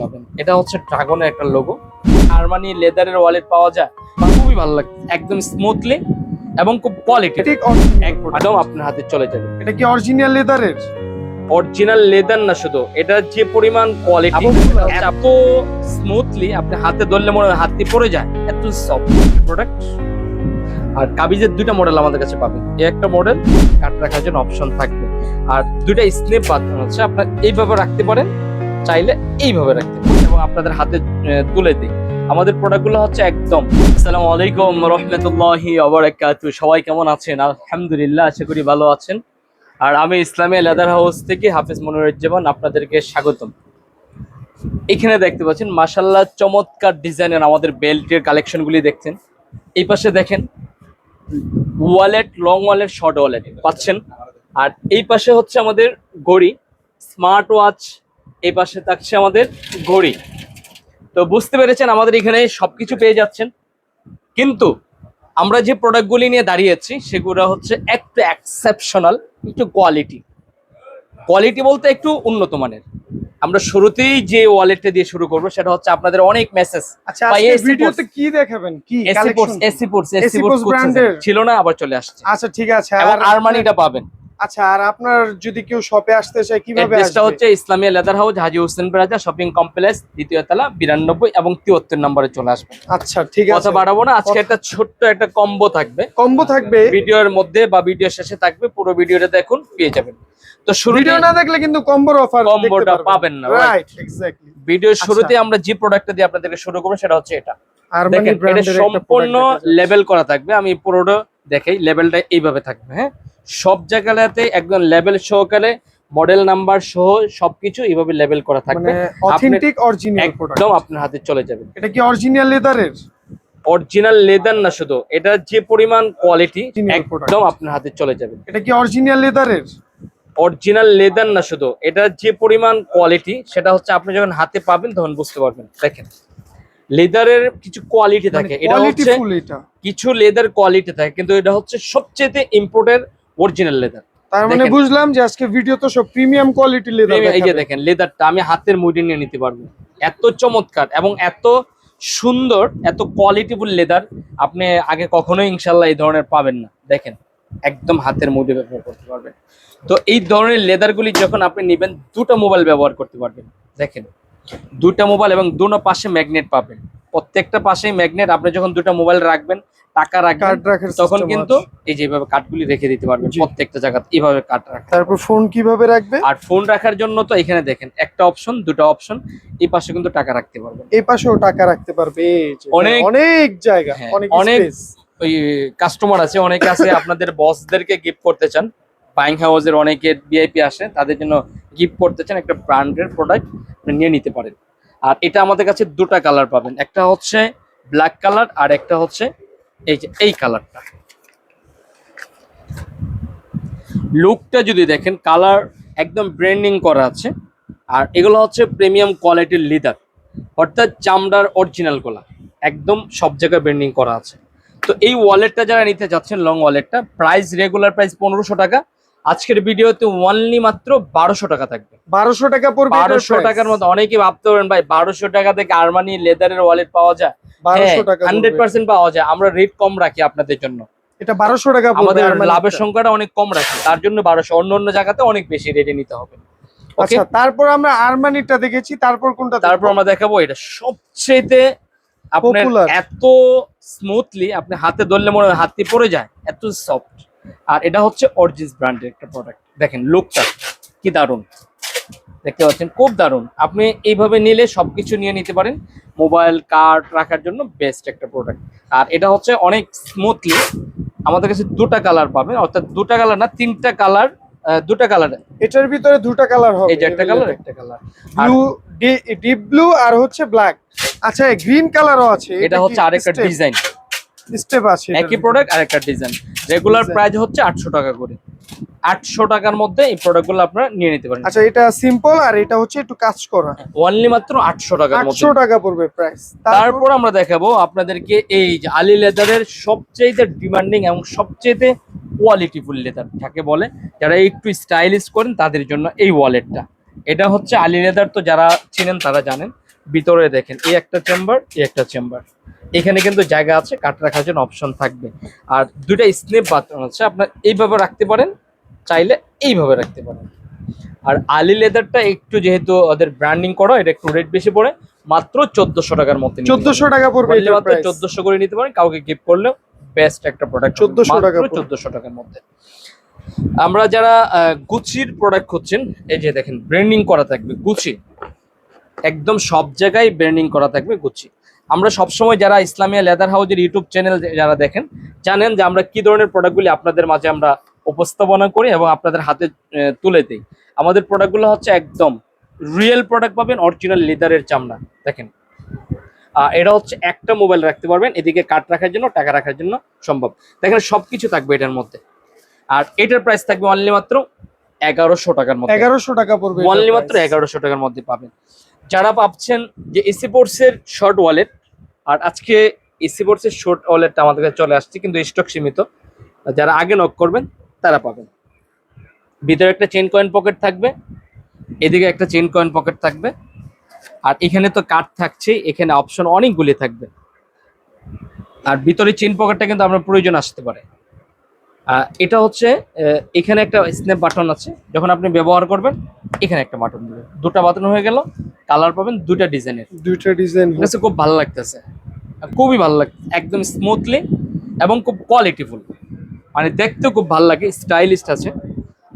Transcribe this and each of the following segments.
পাবেন এটা হচ্ছে ড্রাগনের একটা লোগো আরমানি লেদারের ওয়ালেট পাওয়া যায়। খুবই ভালো লাগে একদম স্মুথলি এবং খুব কোয়ালিটি ঠিক একদম আপনার হাতে চলে যাবে। এটা কি অরিজিনাল লেদারের অরিজিনাল লেদার না শুধু। এটা যে পরিমাণ কোয়ালিটি এত স্মুথলি আপনি হাতে ধরলে মনে হয় হাত পড়ে যায়। এত সফট প্রোডাক্ট আর কাবিজের দুইটা মডেল আমাদের কাছে পাবেন। এই একটা মডেল কাট রাখার জন্য অপশন থাকবে। আর দুইটা স্নেপ বাটন হচ্ছে আপনার এইভাবে রাখতে পারেন। চাইলে এইভাবে রাখতে এবং আপনাদের হাতে তুলে দিই। আমাদের প্রোডাক্টগুলো হচ্ছে একদম, আসসালামু আলাইকুম রহমতুল্লাহি ওবারাকাতু সবাই কেমন আছেন? আলহামদুলিল্লাহ, আশা করি ভালো আছেন। আর আমি ইসলামিয়া লেদার হাউস থেকে হাফিজ মনিরুজ্জামান আপনাদেরকে স্বাগতম। এখানে দেখতে পাচ্ছেন মাশাল্লাহ চমৎকার ডিজাইনের আমাদের বেল্টের কালেকশনগুলি দেখছেন। এই পাশে দেখেন wallet long wallet short wallet পাচ্ছেন। আর এই পাশে হচ্ছে আমাদের ঘড়ি স্মার্ট ওয়াচ এই পাশে থাকছে আমাদের ঘড়ি। তো বুঝতে পেরেছেন আমাদের এখানে সবকিছু পেয়ে যাচ্ছেন। কিন্তু আমরা যে প্রোডাক্টগুলি নিয়ে দাঁড়িয়েছি সেগুলো হচ্ছে একটু এক্সেপশনাল একটু কোয়ালিটি কোয়ালিটি বলতে একটু উন্নত মানের। আমরা শুরুতেই যে ওয়ালেটটা দিয়ে শুরু করব সেটা হচ্ছে আপনাদের অনেক মেসেজ আচ্ছা ভিডিওতে কি দেখাবেন? কি A C ports collection? A C ports A C ports ছিল না আবার চলে আসছে। আচ্ছা ঠিক আছে। আর আরমানিটা পাবেন। আচ্ছা আর আপনার যদি কেউ শপে আসতে চায় কীভাবে আসবে? হচ্ছে Islamia leather house Haji Hossain plaza shopping complex দ্বিতীয় তলা বিরানব্বই এবং তিয়াত্তর নম্বরে চলে আসবে। আচ্ছা ঠিক কথা আছে বাড়াবো না আজকে একটা ছোট্ট একটা কম্বো থাকবে। কম্বো থাকবে? ভিডিওর মধ্যে বা ভিডিও শেষে থাকবে পুরো ভিডিওটা দেখুন পেয়ে যাবেন। তো ভিডিও না দেখলে কিন্তু কম্বোর অফার কম্বোটা পাবেন না, রাইট এক্স্যাক্টলি ভিডিওর আচ্ছা। শুরুতে আমরা যে প্রোডাক্টটা দিয়ে আপনাদেরকে শুরু করব সেটা হচ্ছে এটা। সম্পূর্ণ লেভেল করা থাকবে আমি পুরোটা দেখাই লেভেলটা এইভাবে থাকবে হ্যাঁ? সব জায়গাতে একদম লেভেল সহকারে মডেল নাম্বার সহ সবকিছু এইভাবে লেভেল করা থাকবে। মানে অথেন্টিক অরিজিনাল প্রোডাক্ট একদম আপনার হাতে চলে যাবে। এটা কি অরিজিনাল লেদারের অরিজিনাল লেদার না শুধু এটা যে পরিমাণ কোয়ালিটি একদম আপনার হাতে চলে যাবে। এটা কি অরিজিনাল লেদারের অরিজিনাল লেদার না শুধু এটা যে পরিমাণ কোয়ালিটি সেটা হচ্ছে আপনি যখন হাতে পাবেন তখন বুঝতে পারবেন। দেখেন লেদারের কিছু কোয়ালিটি থাকে। এটা হচ্ছে কিছু লেদার কোয়ালিটি থাকে কিন্তু এটা হচ্ছে সবচেয়ে ইম্পোর্টের অরিজিনাল লেদার তার মানে বুঝলাম যে আজকে ভিডিও তো সব প্রিমিয়াম কোয়ালিটি লেদার এই যে দেখেন লেদারটা আমি হাতের মুঠি নিয়ে নিতে পারব। এত চমৎকার এবং এত সুন্দর এত কোয়ালিটিফুল লেদার আপনি আগে কখনোই ইনশাল্লাহ এই ধরনের পাবেন না। দেখেন একদম হাতের মুঠি ব্যবহার করতে পারবেন। তো এই ধরনের লেদারগুলি যখন আপনি নেবেন দুটো মোবাইল ব্যবহার করতে পারবেন। দেখেন দুটা মোবাইল এবং দুটো পাশে ম্যাগনেট পাবেন। প্রত্যেকটা পাশেই ম্যাগনেট আপনি যখন দুটো মোবাইল রাখবেন টাকা রাখবেন তখন কিন্তু এই যে এইভাবে কাঠগুলি রেখে দিতে পারবেন প্রত্যেকটা জায়গাতে এইভাবে কাঠ রাখবেন তারপর ফোন কীভাবে রাখবে? আর ফোন রাখার জন্য তো এখানে দেখেন একটা অপশন দুটো অপশন এই পাশে কিন্তু টাকা রাখতে পারবেন। এই পাশেও টাকা রাখতে পারবে অনেক- অনেক জায়গা হ্যাঁ, অনেক অনেক- ওই কাস্টমার আছে অনেকে আছে আপনাদের বসদেরকে গিফট করতে চান। বাইং হাউসের অনেকে ভিআইপি আসে তাদের জন্য গিফট করতে চান একটা ব্র্যান্ডের প্রোডাক্ট নিয়ে নিতে পারেন। আর এটা আমাদের কাছে দুটা কালার পাবেন একটা হচ্ছে ব্ল্যাক কালার আর একটা হচ্ছে এই যে এই কালারটা। লুকটা যদি দেখেন কালার একদম ব্র্যান্ডিং করা আছে। আর এগুলো হচ্ছে প্রিমিয়াম কোয়ালিটির লিদার অর্থাৎ চামড়ার অরিজিনালগুলা। একদম সব জায়গায় ব্র্যান্ডিং করা আছে। তো এই ওয়ালেটটা যারা নিতে যাচ্ছেন লং ওয়ালেটটা প্রাইস রেগুলার প্রাইস পনেরোশো টাকা। আজকের ভিডিওতে ওয়ানলি মাত্র বারোশো টাকা থাকবে। বারোশো টাকা পড়বে বারোশো টাকার মতো অনেকে ভাবতে পারেন ভাই বারোশো টাকা থেকে আরমানি লেদারের ওয়ালেট পাওয়া যায়? হান্ড্রেড পড়বে। পার্সেন্ট পাওয়া যায়। আমরা রেট কম রাখি আপনাদের জন্য। এটা বারোশো টাকা আমাদের লাভের সংখ্যাটা অনেক কম রাখি। তার জন্য বারোশো। অন্য অন্য জায়গাতে অনেক বেশি রেটে নিতে হবে। আচ্ছা তারপর আমরা আরমানিটা দেখেছি। তারপর কোনটা তারপর আমরা দেখাবো এটা। সবচেয়ে আপনার এত স্মুথলি আপনি হাতে ধরলে মনে হয় হাত পড়ে যায় এত সফট আর এটা হচ্ছে অরিজিস ব্র্যান্ডের একটা প্রোডাক্ট দেখেন লুকটা কি দারুণ। দেখতে পাচ্ছেন খুব দারুণ। আপনি এইভাবে নিলে সবকিছু নিয়ে নিতে পারেন। মোবাইল কার্ড রাখার জন্য বেস্ট একটা প্রোডাক্ট আর এটা হচ্ছে অনেক স্মুথলি আমাদের কাছে দুটা কালার পাবেন। অর্থাৎ দুটা কালার না তিনটা কালার দুটা কালার এটার ভিতরে দুটা কালার হবে। এই যে একটা কালার একটা কালার ব্লু ডিপ ব্লু আর হচ্ছে ব্ল্যাক আচ্ছা গ্রিন কালারও আছে। এটা হচ্ছে আরেকটা ডিজাইন স্টেপ আছে একই প্রোডাক্ট আর একটা ডিজাইন রেগুলার প্রাইস হচ্ছে আটশো টাকা করে। আটশো টাকার মধ্যে এই প্রোডাক্টগুলো আপনারা নিয়ে নিতে পারেন। আচ্ছা এটা সিম্পল আর এটা হচ্ছে একটু কাজ করা। অনলি মাত্র আটশো টাকার মধ্যে। আটশো টাকা পড়বে প্রাইস তারপর আমরা দেখাবো আপনাদেরকে এই যে আলি লেদারের সবচেয়ে ডিমান্ডিং এবং সবচেয়ে কোয়ালিটিফুল লেদার যাকে বলে। যারা একটু স্টাইলিশ করেন তাদের জন্য এই ওয়ালেটটা এটা হচ্ছে আলি লেদার তো যারা চিনেন তারা জানেন। ভিতরে দেখেন এই একটা চেম্বার এই একটা চেম্বার এখানে কিন্তু জায়গা আছে কাঠ রাখার জন্য অপশন থাকবে আর দুইটা স্নেপ বাথরুম আছে আপনার এইভাবে রাখতে পারেন চাইলে এইভাবে রাখতে পারেন আর আলি লেদারটা একটু যেহেতু ওদের ব্র্যান্ডিং করা এটা একটু রেট বেশি পড়ে মাত্র চোদ্দশো টাকার মধ্যে নিতে চোদ্দশো। টাকা পড়বে মাত্র। চোদ্দশো করে নিতে পারেন কাউকে গিফট করলেও বেস্ট একটা প্রোডাক্ট 1400 টাকা। চোদ্দশো টাকার মধ্যে আমরা যারা গুচির প্রোডাক্ট খুঁজছেন এই যে দেখেন ব্র্যান্ডিং করা থাকবে গুচি একদম সব জায়গায় ব্র্যান্ডিং করা থাকবে গুচি আমরা সবসময় যারা ইসলামিয়া লেদার হাউজের ইউটিউব চ্যানেল যারা দেখেন জানেন যে আমরা কি ধরনের প্রোডাক্টগুলি আপনাদের মাঝে আমরা উপস্থাপনা করি এবং আপনাদের হাতে তুলে দিই। আমাদের প্রোডাক্টগুলো হচ্ছে একদম রিয়েল প্রোডাক্ট পাবেন অরিজিনাল লেদারের চামড়া। দেখেন। এটা হচ্ছে একটা মোবাইল রাখতে পারবেন এদিকে কাট রাখার জন্য টাকা রাখার জন্য সম্ভব। দেখেন সবকিছু থাকবে এটার মধ্যে। আর এটার প্রাইস থাকবে অনলি মাত্র এগারোশো টাকার মধ্যে। এগারোশো টাকা পড়বে অনলি মাত্র এগারোশো টাকার মধ্যে পাবেন। যারা ভাবছেন যে এসি পোর্টসের শর্ট ওয়ালেট আর আজকে এসি বোর্ডসের শর্ট ওয়ালেটটা আমাদের কাছে চলে আসছে কিন্তু স্টক সীমিত। যারা আগে নক করবেন তারা পাবেন। ভিতরে একটা চেন কয়েন পকেট থাকবে এদিকে একটা চেন কয়েন পকেট থাকবে আর এখানে তো কার্ড থাকছে এখানে অপশন অনেকগুলি থাকবে। আর ভিতরে চেন পকেটটা কিন্তু আপনার প্রয়োজন আসতে পারে। এটা হচ্ছে এখানে একটা স্ন্যাপ বাটন আছে যখন আপনি ব্যবহার করবেন এখানে একটা বাটন দিবেন। দুটা বাটন হয়ে গেল কালার পাবেন দুইটা ডিজাইনের দুইটা ডিজাইন খুব ভালো লাগতেছে। খুবই ভালো লাগছে একদম স্মুথলি এবং খুব কোয়ালিটিফুল মানে দেখতেও খুব ভালো লাগে স্টাইলিস্ট আছে।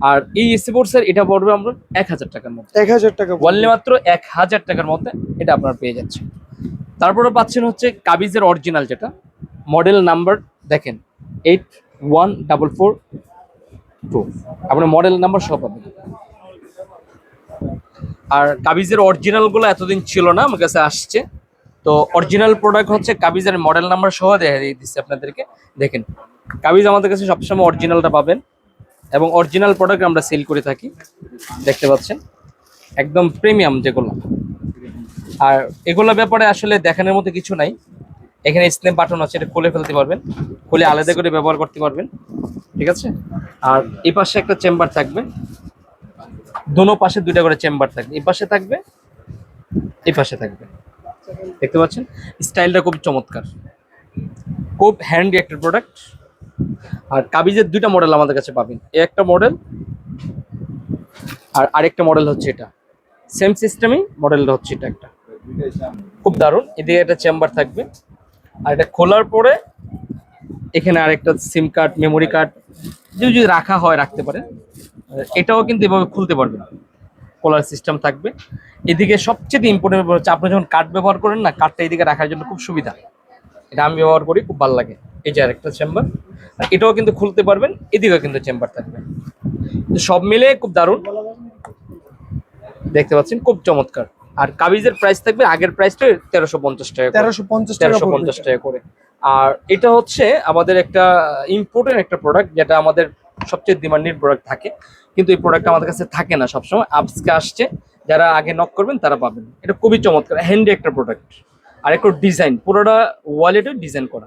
আর এই স্পোর্টসের এটা পড়বে আমরা এক হাজার টাকার মধ্যে। এক হাজার টাকা। বললে মাত্র এক হাজার টাকার মধ্যে এটা আপনার পেয়ে যাচ্ছে তারপরে পাচ্ছেন হচ্ছে কাবিজের অরিজিনাল যেটা। মডেল নাম্বার দেখেন eight one double four two আপনার মডেল নাম্বার সব পাবেন। আর কাবিজের অরিজিনালগুলো এতদিন ছিল না আমার কাছে আসছে। তো অরিজিনাল প্রোডাক্ট হচ্ছে কাবিজের মডেল নাম্বার সহ দেখা দিচ্ছি আপনাদেরকে। দেখেন, কাবিজ আমাদের কাছে সবসময় অরিজিনালটা পাবেন এবং অরিজিনাল প্রোডাক্ট আমরা সেল করে থাকি। দেখতে পাচ্ছেন? একদম প্রিমিয়াম যেগুলো। আর এগুলো ব্যাপারে আসলে দেখানোর মতো কিছু নাই। এখানে স্ন্যাপ বাটন আছে, এটা খুলে ফেলতে পারবেন। খুলে আলাদা করে ব্যবহার করতে পারবেন। ঠিক আছে? আর এই পাশে একটা চেম্বার থাকবে। দোনো পাশে দুইটা করে চেম্বার থাকবে। এই পাশে থাকবে, এই পাশে থাকবে। দেখতে পাচ্ছেন? স্টাইলটা খুব চমৎকার। খুব হ্যান্ডি একটা প্রোডাক্ট আর কাবিজের দুইটা মডেল আমাদের কাছে পাবেন। এই একটা মডেল আর আরেকটা মডেল হচ্ছে এটা। সেম সিস্টেমই মডেলটা হচ্ছে এটা একটা। খুব দারুণ। এদিকে একটা চেম্বার থাকবে। আর এটা খোলার পরে এখানে আরেকটা সিম কার্ড মেমোরি কার্ড যদি রাখা হয়, রাখতে পারে এটাও কিন্তু এভাবে খুলতে পারবেন। খোলার সিস্টেম থাকবে। এদিকে সবচেয়ে ইম্পর্টেন্ট হচ্ছে আপনি যখন কার্ড ব্যবহার করেন না কার্ডটা এদিকে রাখার জন্য খুব সুবিধা। এটা আমি ব্যবহার করি খুব ভালো লাগে। এই যে আরেকটা চেম্বার আর এটাও কিন্তু খুলতে পারবেন এদিকেও কিন্তু চেম্বার থাকবে। সব মিলে খুব দারুণ। দেখতে পাচ্ছেন খুব চমৎকার। আর কাবিজের প্রাইস থাকবে আগের প্রাইসটা তেরোশো পঞ্চাশ টাকা তেরোশো পঞ্চাশ তেরোশো পঞ্চাশ টাকা করে। আর এটা হচ্ছে আমাদের একটা ইম্পর্টেন্ট একটা প্রোডাক্ট যেটা আমাদের সবচেয়ে ডিমান্ডিং প্রোডাক্ট থাকে। কিন্তু এই প্রোডাক্টটা আমাদের কাছে থাকে না সবসময়। আজকে আসছে যারা আগে নক করবেন তারা পাবেন। এটা খুবই চমৎকার হ্যান্ডি একটা প্রোডাক্ট আর একটু ডিজাইন পুরোটা ওয়ালেটে ডিজাইন করা।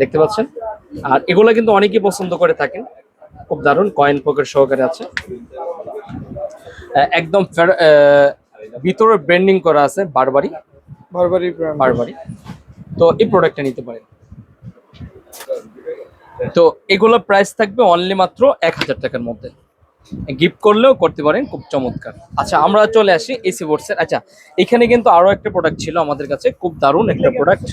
দেখতে পাচ্ছেন? আর এগুলো কিন্তু অনেকেই পছন্দ করে থাকেন। খুব দারুণ কয়েন পকেট সহকারে আছে। একদম ভিতরে ব্র্যান্ডিং করা আছে বারবারি বারবারই brand। বারবারই। তো এই প্রোডাক্টটা নিতে পারেন। তো এগুলো প্রাইস থাকবে অনলি মাত্র এক হাজার টাকার মধ্যে। গিফট করলেও করতে পারেন খুব চমৎকার। আচ্ছা আমরা চলে আসি এসি বোর্ডসের আচ্ছা এখানে কিন্তু আরও একটা প্রোডাক্ট ছিল আমাদের কাছে খুব দারুণ একটা প্রোডাক্ট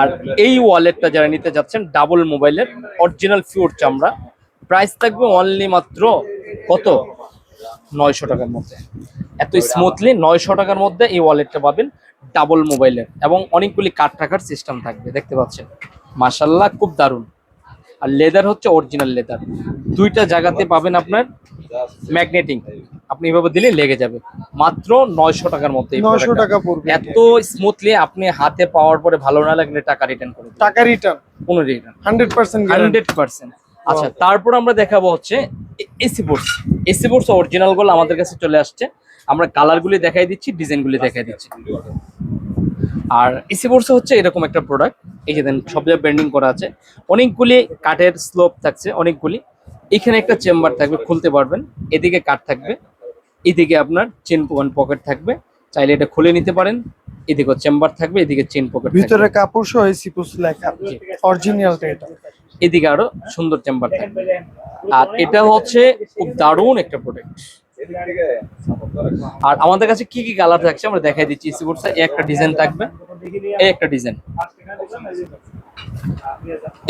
আর এই ওয়ালেটটা যারা নিতে যাচ্ছেন ডাবল মোবাইলের অরিজিনাল ফিউর চামড়া প্রাইস থাকবে অনলি মাত্র কত? নয়শো টাকার মধ্যে। এত স্মুথলি নয়শো টাকার মধ্যে এই ওয়ালেটটা পাবেন ডাবল মোবাইলের এবং অনেকগুলি কাঠ রাখার সিস্টেম থাকবে দেখতে পাচ্ছেন। মাসাল্লাহ খুব দারুণ। আর লেদার হচ্ছে অরিজিনাল লেদার দুইটা জায়গাতে পাবেন আপনার ম্যাগনেটিং আপনি এভাবে দিলে লেগে যাবে। মাত্র নয়শো টাকার মধ্যে নয়শো টাকা পড়বে। এত স্মুথলি আপনি হাতে পাওয়ার পরে ভালো না লাগলে টাকা রিটার্ন করে দেবেন। টাকা রিটার্ন কোনো return hundred percent hundred percent. আচ্ছা তারপর আমরা দেখাবো হচ্ছে এসি বোর্ডস এসি বোর্ডস অরিজিনালগুলো আমাদের কাছে চলে আসছে। আমরা কালারগুলি দেখাই দিচ্ছি ডিজাইনগুলি দেখাই দিচ্ছি। আর এসি বোর্ডস হচ্ছে এরকম একটা প্রোডাক্ট এই যে দেন সব জায়গায় ব্র্যান্ডিং করা আছে। অনেকগুলি কাঠের স্লোপ থাকছে অনেকগুলি। এখানে একটা চেম্বার থাকবে খুলতে পারবেন। এদিকে কাঠ থাকবে এদিকে আপনার চেন পকেট থাকবে। চাইলে এটা খুলে নিতে পারেন। এদিকে চেম্বার থাকবে এদিকে চেন পকেট ভিতরে কাপড় সহ এসি পুস লেখা। অরিজিনালটা এটা। এদিকে আরও সুন্দর চেম্বার থাকবে। আর এটা হচ্ছে খুব দারুণ একটা প্রোডাক্ট আর আমাদের কাছে কি কি কালার থাকছে আমরা দেখাই দিচ্ছি ইসি বোর্ডসে এই একটা ডিজাইন থাকবে। এই একটা ডিজাইন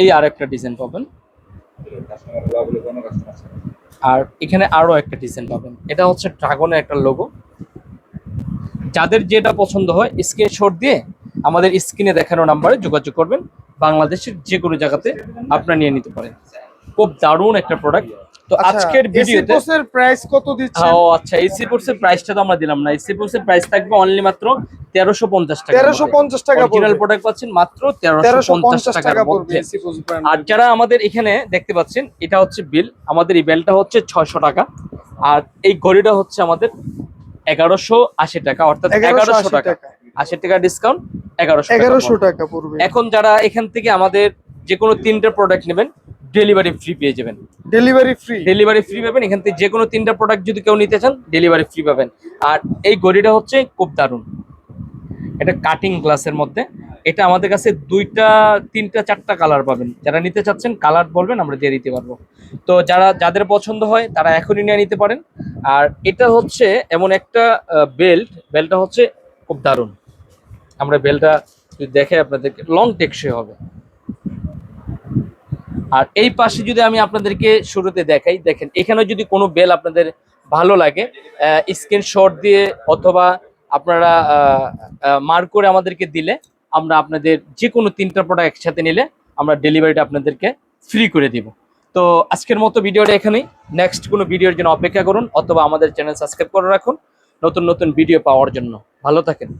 এই আর একটা ডিজাইন পাবেন। আর এখানে আরও একটা ডিজাইন পাবেন। এটা হচ্ছে ড্রাগনের একটা লোগো যাদের যেটা পছন্দ হয় স্ক্রিনশট দিয়ে আমাদের স্ক্রিনে দেখানো নাম্বারে যোগাযোগ করবেন। বাংলাদেশের যে কোনো জায়গাতে আপনারা নিয়ে নিতে পারেন। খুব দারুণ একটা প্রোডাক্ট তো আচ্ছা, আজকের ভিডিওতে এর প্রাইস কত দিচ্ছে ও আচ্ছা এসি কোর্সের প্রাইসটা তো আমরা দিলাম না। এসি কোর্সের প্রাইস থাকবে অনলি মাত্র তেরোশো পঞ্চাশ টাকা তেরোশো পঞ্চাশ টাকা অরিজিনাল প্রোডাক্ট পাচ্ছেন মাত্র তেরোশো তেরোশো পঞ্চাশ পঞ্চাশ টাকার টাকা পড়বে মধ্যে আর যারা আমাদের এখানে দেখতে পাচ্ছেন এটা হচ্ছে বিল আমাদের এই বেলটা হচ্ছে ছয়শো টাকা। আর এই ঘড়িটা হচ্ছে আমাদের এগারোশো আশি টাকা অর্থাৎ এগারোশো এগারোশো আশি টাকা। টাকা। আশি টাকা ডিসকাউন্ট এগারোশো এগারোশো টাকা পড়বে। এখন যারা এখান থেকে আমাদের যে কোনো তিনটা প্রোডাক্ট নেবেন ডেলিভারি ফ্রি পেয়ে যাবেন। ডেলিভারি ফ্রি ডেলিভারি ফ্রি পাবেন। এখান থেকে যে কোনো তিনটা প্রোডাক্ট যদি কেউ নিতে চান ডেলিভারি ফ্রি পাবেন। আর এই গড়িটা হচ্ছে খুব দারুণ। এটা কাটিং গ্লাসের মধ্যে। এটা আমাদের কাছে দুইটা তিনটা চারটা কালার পাবেন। যারা নিতে চাচ্ছেন কালার বলবেন আমরা দিয়ে দিতে পারব। তো যারা যাদের পছন্দ হয় তারা এখনই নিয়ে নিতে পারেন। আর এটা হচ্ছে এমন একটা বেল্ট বেল্টটা হচ্ছে খুব দারুণ। আমরা বেল্টটা যদি দেখে আপনাদেরকে লং টেকসই হবে। আর এই পাশে যদি আমি আপনাদেরকে শুরুতে দেখাই, দেখেন এখানে যদি কোনো বেল আপনাদের ভালো লাগে স্ক্রিনশট দিয়ে অথবা আপনারা মার্ক করে আমাদেরকে দিলে আমরা আপনাদের যে কোনো তিনটা প্রোডাক্ট একসাথে নিলে আমরা ডেলিভারিটা আপনাদেরকে ফ্রি করে দিব। তো আজকের মতো ভিডিওটা এখানেই। নেক্সট কোনো ভিডিওর জন্য অপেক্ষা করুন অথবা আমাদের চ্যানেল সাবস্ক্রাইব করে রাখুন। নতুন নতুন ভিডিও পাওয়ার জন্য। ভালো থাকেন।